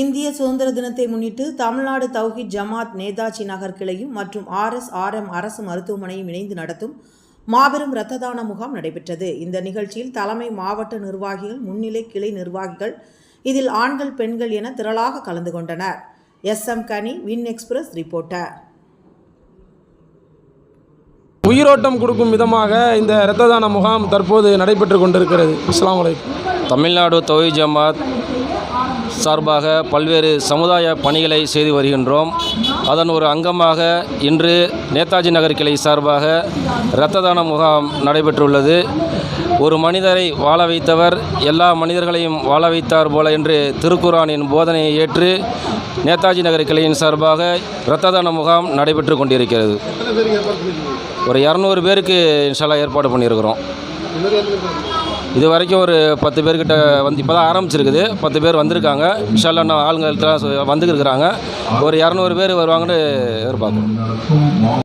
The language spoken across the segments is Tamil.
இந்திய சுதந்திர தினத்தை முன்னிட்டு தமிழ்நாடு தௌஹித் ஜமாத் நேதாஜி நகர் கிளையும் மற்றும் ஆர்எஸ் ஆர்எம் அரசு மருத்துவமனையும் இணைந்து நடத்தும் மாபெரும் இரத்த தான முகாம் நடைபெற்றது. இந்த நிகழ்ச்சியில் தலைமை மாவட்ட நிர்வாகிகள் முன்னிலை கிளை நிர்வாகிகள் இதில் ஆண்கள் பெண்கள் என திரளாக கலந்து கொண்டனர். எஸ். எம். கனி வின் எக்ஸ்பிரஸ் ரிப்போர்ட்டர். உயிரோட்டம் கொடுக்கும் விதமாக இந்த இரத்த தான முகாம் தற்போது நடைபெற்று கொண்டிருக்கிறது. இஸ்லாம் வலைக்கம் தமிழ்நாடு தொகை ஜமாத் சார்பாக பல்வேறு சமுதாய பணிகளை செய்து வருகின்றோம். அதன் ஒரு அங்கமாக இன்று நேதாஜி நகர் கிளை சார்பாக இரத்த தான முகாம் நடைபெற்றுள்ளது. ஒரு மனிதரை வாழ வைத்தவர் எல்லா மனிதர்களையும் வாழ வைத்தார் போல என்று திருக்குரானின் போதனையை ஏற்று நேதாஜி நகர் கிளையின் சார்பாக இரத்த தான முகாம் நடைபெற்று கொண்டிருக்கிறது. ஒரு இரநூறு பேருக்கு இன்ஷால்லா ஏற்பாடு பண்ணியிருக்கிறோம். இது வரைக்கும் ஒரு பத்து பேர்கிட்ட வந்து இப்போ தான் ஆரம்பிச்சிருக்குது. பத்து பேர் வந்திருக்காங்க. இன்ஷால்லா இன்னும் ஆளுங்கள்ட்ட வந்துருக்குறாங்க. ஒரு இரநூறு பேர் வருவாங்கன்னு எதிர்பார்க்குறோம்.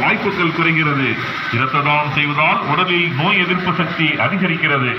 வாய்ப்புகள் குறைகிறது. இரத்த தானம் செய்வதால் உடலில் நோய் எதிர்ப்பு சக்தி அதிகரிக்கிறது.